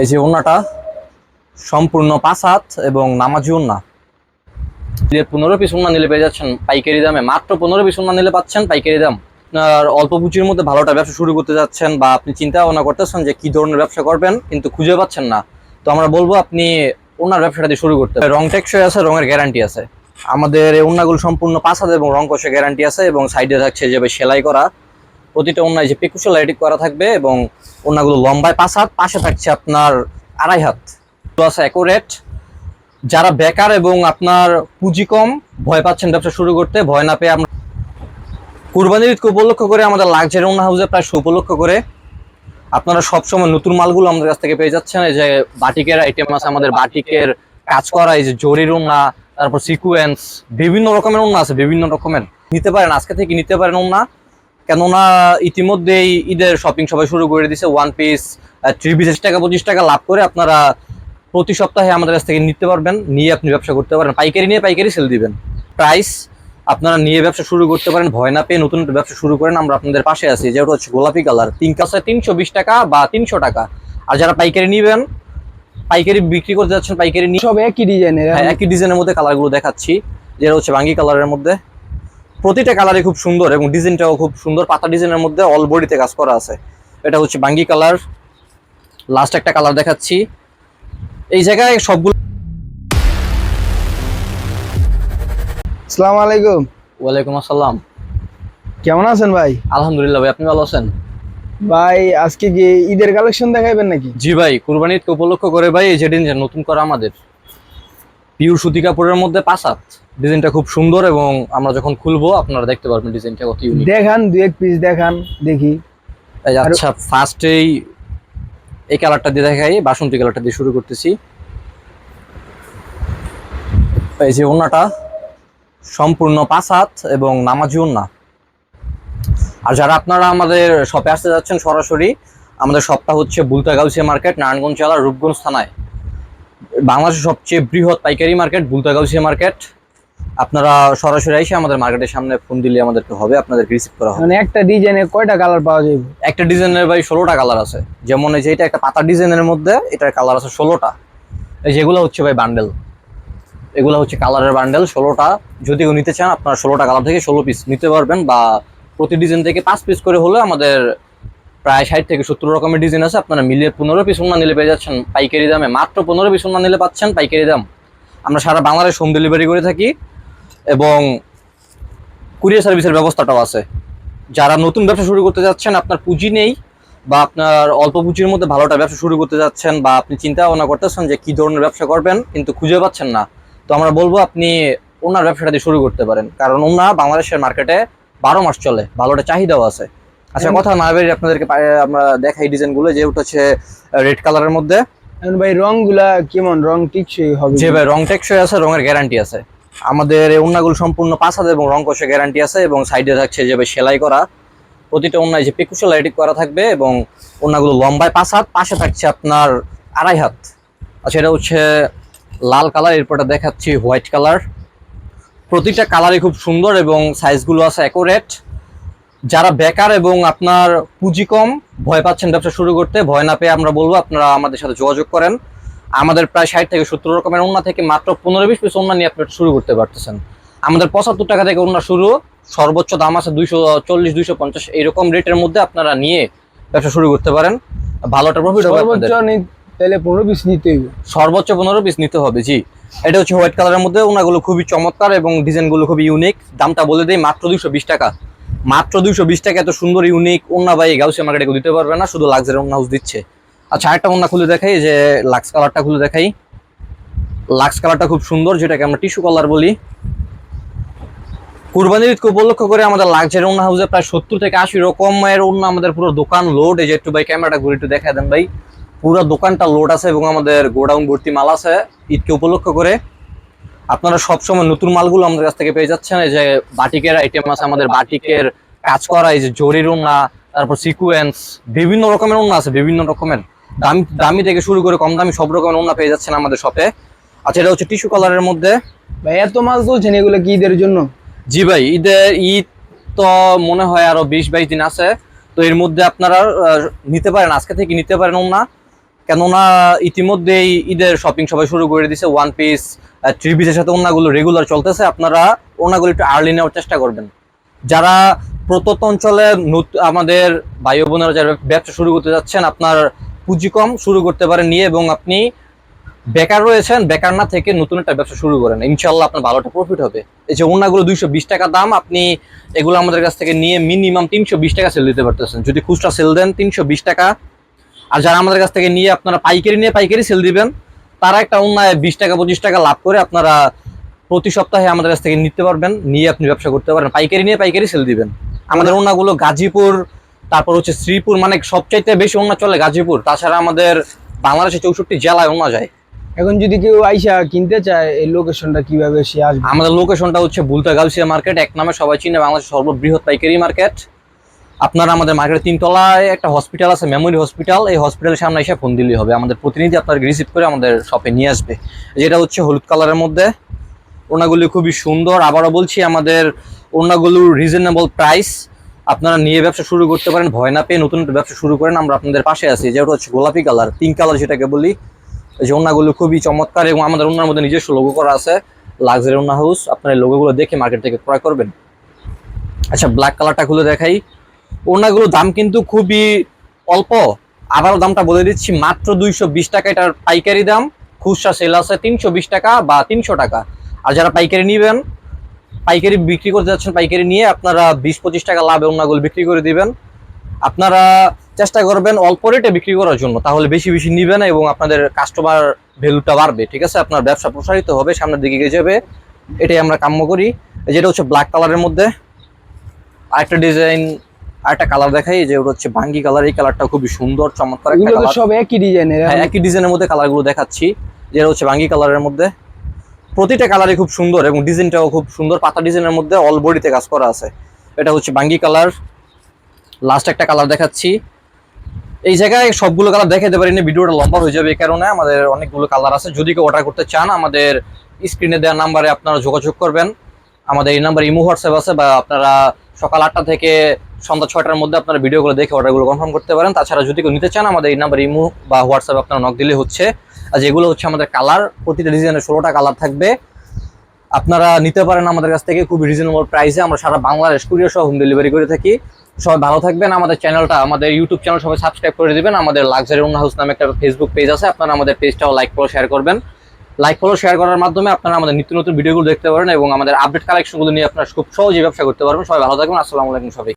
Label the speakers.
Speaker 1: এই যে ওন্নাটা সম্পূর্ণ পাঁচ হাত এবং নামাজি ওন্না যে পনেরো পিস ওন্না নিলে পেয়ে যাচ্ছেন পাইকারি দামে। মাত্র পনেরো পিস ওন্না নিলে পাচ্ছেন পাইকারি দাম। আপনার অল্প পুঁজির মধ্যে ভালোটা ব্যবসা শুরু করতে যাচ্ছেন বা আপনি চিন্তা ভাবনা করতেছেন যে কি ধরনের ব্যবসা করবেন, কিন্তু খুঁজে পাচ্ছেন না। তো আমরা বলব আপনি ওনার ব্যবসাটা দিয়ে শুরু করতে। রং টেকসই আছে, রঙের গ্যারান্টি আছে। আমাদের এই ওন্নাগুলো সম্পূর্ণ পাঁচ হাত এবং রং কষে গ্যারান্টি আছে এবং সাইডে থাকছে যে ভাই সেলাই করা। প্রতিটা ওন্নায় যে পিকুশো লাইটিং করা থাকবে এবং ওন্নাগুলো লম্বায় পাঁচ হাত, পাশে থাকছে আপনার আড়াই হাত। প্লাস অ্যাকোরেট যারা বেকার এবং আপনার পুঁজি কম, ভয় পাচ্ছেন ব্যবসা শুরু করতে, ভয় না পেয়ে আমরা কুরবানির ঈদকে উপলক্ষ করে আমাদের লাক্সারি ওন্না হাউসে প্রায় উপলক্ষ করে। আপনারা সবসময় নতুন মালগুলো আমাদের কাছ থেকে পেয়ে যাচ্ছেন। এই যে বাটিকের আইটেম আছে, আমাদের বাটিকের কাজ করা, এই যে জরির ওন্না তারপর সিকুয়েন্স বিভিন্ন রকমের ওন্না আছে, বিভিন্ন রকমের। নিতে পারেন, আজকে থেকে নিতে পারেন ওন্না কেননা ইতিমধ্যেই ঈদের শপিং সবাই শুরু করে দিছে ওয়ান পিস পিস টাকা পঁচিশ টাকা লাভ করে আপনারা প্রতি সপ্তাহে আমাদের কাছ থেকে নিতে পারবেন নিয়ে আপনি ব্যবসা করতে পারেন পাইকারি নিয়ে পাইকারি সেল দিবেন। প্রাইস আপনারা নিয়ে ব্যবসা শুরু করতে পারেন ভয় না পেয়ে নতুন ব্যবসা শুরু করেন আমরা আপনাদের পাশে আছি যেটা হচ্ছে গোলাপি কালার তিন কাছে তিনশো বিশ টাকা বা তিনশো টাকা। আর যারা পাইকারি নিবেন পাইকারি বিক্রি করতে যাচ্ছেন পাইকারি নিয়ে
Speaker 2: সব একই ডিজাইনের
Speaker 1: হ্যাঁ, একই ডিজাইনের মধ্যে কালারগুলো দেখাচ্ছি যেটা হচ্ছে বাঙ্গি কালারের মধ্যে। প্রতিটা কালারই খুব সুন্দর এবং ডিজাইনটাও খুব সুন্দর। পাতা ডিজাইনের মধ্যে অল বডিতে কাজ করা আছে। এটা হচ্ছে বাঙ্গি কালার লাস্ট একটা কালার দেখাচ্ছি। এই জায়গায় সবগুলো
Speaker 2: আসসালামু আলাইকুম।
Speaker 1: ওয়ালাইকুম আসসালাম।
Speaker 2: কেমন আছেন ভাই?
Speaker 1: আলহামদুলিল্লাহ ভাই আপনি ভালো আছেন?
Speaker 2: ভাই আজকে কি ঈদের কালেকশন দেখাইবেন নাকি?
Speaker 1: জি ভাই কুরবানি ঈদকে উপলক্ষ করে ভাই এই যে ডিজাইন নতুন করা আমাদের। পিওর সুতি কাপড়ের মধ্যে পাসাত ডিজাইনটা খুব সুন্দর এবং আমরা যখন খুলবো আপনারা দেখতে পারবেন ডিজাইনটা কত ইউনিক
Speaker 2: দেখান দুই এক পিস দেখান দেখি।
Speaker 1: আচ্ছা ফার্স্টেই এই কালারটা দিয়ে দেখাই বাসন্তী কালারটা দিয়ে শুরু করতেছি। এই যে ওন্নাটা সম্পূর্ণ পাঁচ হাত এবং নামাজি ওন্না। আর যারা আপনারা আমাদের শপে আসতে যাচ্ছেন সরাসরি আমাদের শপটা হচ্ছে বুলতা গাউসিয়া মার্কেট নারায়ণগঞ্জ জেলার রূপগঞ্জ থানায়। বাংলাদেশের সবচেয়ে বৃহৎ পাইকারি মার্কেট বুলতা গাউসিয়া মার্কেট। আপনারা সরাসরি এসে আমাদের মার্কেটের সামনে ফোন দিলে আমাদেরকে হবে আপনাদেরকে রিসিভ করা হবে।
Speaker 2: মানে একটা ডিজাইনে কয়টা কালার পাওয়া যাবে?
Speaker 1: একটা ডিজাইনের ভাই ষোলোটা কালার আছে। যেমন এই যে এটা একটা পাতা ডিজাইনের মধ্যে এটার কালার আছে ষোলোটা। এই যেগুলো হচ্ছে ভাই বান্ডেল। এগুলো হচ্ছে কালারের বান্ডেল ষোলোটা। যদি নিতে চান আপনারা ষোলোটা কালার থেকে ষোলো পিস নিতে পারবেন বা প্রতি ডিজাইন থেকে পাঁচ পিস করে হলে আমাদের প্রায় ষাট থেকে সত্তর রকমের ডিজাইন আছে। আপনারা মিলিয়ে পনেরো পিস ওনা নিলে পেয়ে যাচ্ছেন পাইকারি দামে। মাত্র পনেরো পিস ওনা নিলে পাচ্ছেন পাইকারি দাম। আমরা সারা বাংলাদেশ হোম ডেলিভারি করে থাকি এবং কুরিয়ার সার্ভিসের ব্যবস্থাটাও আছে। যারা নতুন ব্যবসা শুরু করতে যাচ্ছেন, আপনার পুঁজি নেই বা আপনার অল্প পুঁজির মধ্যে ভালোটা ব্যবসা শুরু করতে যাচ্ছেন বা আপনি চিন্তা ভাবনা করতেছেন যে কি ধরনের ব্যবসা করবেন, কিন্তু খুঁজে পাচ্ছেন না। তো আমরা বলব আপনি ওনার ব্যবসাটা দিয়ে শুরু করতে পারেন। কারণ ওনা বাংলাদেশের মার্কেটে বারো মাস চলে, ভালোটা চাহিদাও আছে। আচ্ছা কথা না বেরিয়ে আপনাদেরকে আমরা দেখাই ডিজাইনগুলো ওটা হচ্ছে রেড কালারের মধ্যে।
Speaker 2: ভাই রংগুলা কেমন? রং টিকসই হবে
Speaker 1: যে ভাই রং টেকসই আছে রঙের গ্যারান্টি আছে। আমাদের এই ওন্নাগুলো সম্পূর্ণ পাঁচ হাত এবং রং কষে গ্যারান্টি আছে এবং সাইডে থাকছে যে ভাই সেলাই করা। প্রতিটা ওন্নায় যে পিকুশো লাইটিং করা থাকবে এবং ওন্নাগুলো লম্বায় পাঁচ হাত পাশে থাকছে আপনার আড়াই হাত। আচ্ছা এটা হচ্ছে লাল কালার এরপরটা দেখাচ্ছি হোয়াইট কালার প্রতিটা কালারই খুব সুন্দর এবং সাইজগুলো আছে অ্যাকোরেট যারা বেকার এবং আপনার পুঁজি কম ভয় পাচ্ছেন ব্যবসা শুরু করতে ভয় না পেয়ে আমরা বলব আপনারা আমাদের সাথে যোগাযোগ করেন। আমাদের প্রায় ষাট থেকে সত্তর রকমের ওন্না থেকে মাত্র পনেরো বিশ পিস ওন্না নিয়ে আপনারা শুরু করতে পারতেছেন। আমাদের পঁচাত্তর টাকা থেকে ওন্না শুরু সর্বোচ্চ দাম আছে দুইশো চল্লিশ দুইশো পঞ্চাশ এইরকম রেটের মধ্যে আপনারা নিয়ে ব্যবসা শুরু করতে পারেন। ভালোটা প্রফিট হবে
Speaker 2: তাহলে পনেরো পিস নিতে হবে।
Speaker 1: সর্বোচ্চ পনেরো পিস নিতে হবে জি। এটা হচ্ছে হোয়াইট কালারের মধ্যে ওনাগুলো খুবই চমৎকার এবং ডিজাইনগুলো খুবই ইউনিক। দামটা বলে দেই মাত্র দুইশো বিশ টাকা। মাত্র দুইশো বিশ টাকা, এত সুন্দর ইউনিক ওন্না বাই গাউসিয়া মার্কেটে কেউ দিতে পারবে না, শুধু লাক্সারি ওন্না হাউস দিচ্ছে। আচ্ছা আরেকটা ওন্না খুলে দেখাই যে লাক্স কালারটা খুলে দেখাই। লাক্স কালারটা খুব সুন্দর, যেটাকে আমরা টিস্যু কালার বলি। কুরবানির ঈদকে উপলক্ষ করে আমাদের লাক্সারি ওন্না হাউসে প্রায় সত্তর থেকে আশি রকমের ওন্না আমাদের পুরো দোকান লোড এই যে একটু ভাই ক্যামেরাটা ঘুরে একটু দেখা দেন ভাই। পুরো দোকানটা লোড আছে এবং আমাদের গোডাউন ভর্তি মাল আছে ঈদকে উপলক্ষ করে। আপনারা সবসময় নতুন মালগুলো আমাদের কাছ থেকে পেয়ে যাচ্ছেন। এই যে বাটিকের আইটেম আছে আমাদের বাটিকের কাজ করা এই যে জরির ওন্না তারপর সিকুয়েন্স বিভিন্ন রকমের ওন্না আছে বিভিন্ন রকমের। দামি দামি থেকে শুরু করে কম দামি সব রকমের ওন্না পেয়ে যাচ্ছেন আমাদের শপে আচ্ছা এটা হচ্ছে টিস্যু কালারের মধ্যে।
Speaker 2: ভাই এত মাল তুলছেন এগুলো কি ঈদের জন্য?
Speaker 1: জি ভাই ঈদের ঈদ তো মনে হয় আরও বিশ বাইশ দিন আছে। তো এর মধ্যে আপনারা নিতে পারেন আজকে থেকে নিতে পারেন ওনা কেননা ইতিমধ্যেই ঈদের শপিং সবাই শুরু করে দিছে ওয়ান পিস থ্রি পিসের সাথে ওনাগুলো রেগুলার চলতেছে, আপনারা ওনাগুলো একটু আর্লি নেওয়ার চেষ্টা করবেন। যারা প্রত্যন্ত অঞ্চলে আমাদের ভাই বোনেরা যারা ব্যবসা শুরু করতে যাচ্ছেন, আপনার পুঁজি কম শুরু করতে পারেন নিয়ে এবং আপনি বেকার রয়েছেন, বেকার না থেকে নতুন একটা ব্যবসা শুরু করেন। ইনশাল্লাহ আপনার ভালো একটা প্রফিট হবে। এই যে ওনাগুলো দুইশো বিশ টাকা দাম, আপনি এগুলো আমাদের কাছ থেকে নিয়ে মিনিমাম তিনশো বিশ টাকা সেল দিতে পারতেছেন। যদি খুচরা সেল দেন, তিনশো বিশ টাকা আর যারা আমাদের কাছ থেকে নিয়ে আপনারা পাইকারি নিয়ে পাইকারি সেল দিবেন তারা একটা অন্যায় বিশ টাকা পঁচিশ টাকা লাভ করে আপনারা প্রতি সপ্তাহে আমাদের কাছ থেকে নিতে পারবেন নিয়ে আপনি ব্যবসা করতে পারেন পাইকারি নিয়ে পাইকারি সেল দিবেন। আমাদের ওনাগুলো গাজীপুর তারপর হচ্ছে শ্রীপুর মানে সবচাইতে বেশি ওনা চলে গাজীপুর তাছাড়া আমাদের বাংলাদেশে চৌষট্টি জেলায় ওনা যায়।
Speaker 2: এখন যদি কেউ আইসা কিনতে চায় এই লোকেশনটা কীভাবে সে আসবে?
Speaker 1: আমাদের লোকেশনটা হচ্ছে বুলতা গালসিয়া মার্কেট এক নামে সবাই চিনে বাংলাদেশের সর্ববৃহৎ পাইকারি মার্কেট আপনারা আমাদের মার্কেটের তিনতলায় একটা হসপিটাল আছে মেমোরি হসপিটাল এই হসপিটালের সামনে এসে ফোন দিলেই হবে। আমাদের প্রতিনিধি আপনাকে রিসিভ করে আমাদের শপে নিয়ে আসবে। যেটা হচ্ছে হলুদ কালারের মধ্যে। ওনাগুলি খুবই সুন্দর। আবারও বলছি, আমাদের ওনাগুলোর রিজনেবল প্রাইস আপনারা নিয়ে ব্যবসা শুরু করতে পারেন, ভয় না পেয়ে নতুন ব্যবসা শুরু করেন। আমরা আপনাদের পাশে আছি। যেটা হচ্ছে গোলাপি কালার পিঙ্ক কালার যেটাকে বলি। যে ওনাগুলো খুবই চমৎকার এবং আমাদের ওনার মধ্যে নিজস্ব লোগো করা আছে। লাক্সারি ওনা হাউস আপনার লোগোগুলো দেখে মার্কেট থেকে ক্রয় করবেন। আচ্ছা ব্ল্যাক কালারটা খুলে দেখাই। ওনাগুলোর দাম কিন্তু খুবই অল্প। আবারও দামটা বলে দিচ্ছি, মাত্র দুইশো বিশ টাকা। এটার পাইকারি দাম খুচরা সেল আছে তিনশো বিশ টাকা বা তিনশো টাকা। আর যারা পাইকারি নেবেন, পাইকারি বিক্রি করতে যাচ্ছেন, পাইকারি নিয়ে আপনারা বিশ পঁচিশ টাকা লাভে ওনাগুলো বিক্রি করে দিবেন। আপনারা চেষ্টা করবেন অল্প রেটে বিক্রি করার জন্য, তাহলে বেশি বেশি নিবেন এবং আপনাদের কাস্টমার ভ্যালুটা বাড়বে, ঠিক আছে? আপনার ব্যবসা প্রসারিত হবে, সামনের দিকে এগিয়ে যাবে। এটাই আমরা কাম্য করি। যেটা হচ্ছে ব্ল্যাক কালারের মধ্যে, আরেকটা ডিজাইন আরেকটা কালার দেখাই যে ওটা হচ্ছে বাঙ্গি কালার এই কালারটা খুবই সুন্দর চমৎকার একটা কালার
Speaker 2: সব একই ডিজাইনের
Speaker 1: হ্যাঁ একই ডিজাইনের মধ্যে কালারগুলো দেখাচ্ছি যেটা হচ্ছে বাঙ্গি কালারের মধ্যে। প্রতিটা কালারই খুব সুন্দর এবং ডিজাইনটাও খুব সুন্দর পাতা ডিজাইনের মধ্যে অল বডিতে কাজ করা আছে। এটা হচ্ছে বাঙ্গি কালার লাস্ট একটা কালার দেখাচ্ছি। এই জায়গায় সবগুলো কালার দেখাতে পারি না ভিডিওটা লম্বা হয়ে যাবে এই কারণে। আমাদের অনেকগুলো কালার আছে। যদি কেউ অর্ডার করতে চান আমাদের স্ক্রিনে দেওয়া নাম্বারে আপনারা যোগাযোগ করবেন। আমাদের এই নাম্বার ইমো হোয়াটসঅ্যাপ আছে বা আপনারা সকাল আটটা থেকে সন্ধ্যা ছয়টার মধ্যে আপনারা ভিডিওগুলো দেখে অর্ডারগুলো কনফার্ম করতে পারেন। তাছাড়া যদি কেউ নিতে চান, আমাদের এই নাম্বার ইমো বা হোয়াটসঅ্যাপ আপনারা নক দিলে হচ্ছে। আর যেগুলো হচ্ছে আমাদের কালার প্রতিটা ডিজাইনের ষোলোটা কালার থাকবে। আপনারা নিতে পারেন আমাদের কাছ থেকে খুবই রিজনেবল প্রাইসে আমরা সারা বাংলাদেশ কুরিয়ার সহ হোম ডেলিভারি করে থাকি। সবাই ভালো থাকবেন। আমাদের চ্যানেলটা আমাদের ইউটিউব চ্যানেল সবাই সাবস্ক্রাইব করে দিবেন। আমাদের লাক্সারি ওন হাউস নামে একটা ফেসবুক পেজ আছে। আপনারা আমাদের পেজটাও লাইক করে শেয়ার করবেন। লাইক ফলো শেয়ার করার মাধ্যমে আপনারা আমাদের নিত্য নতুন ভিডিওগুলো দেখতে পারেন এবং আমাদের আপডেট কালেকশনগুলো নিয়ে আপনারা খুব সহজেই ব্যবসা করতে পারবেন। সবাই ভালো থাকবেন। আসসালামু আলাইকুম সবাই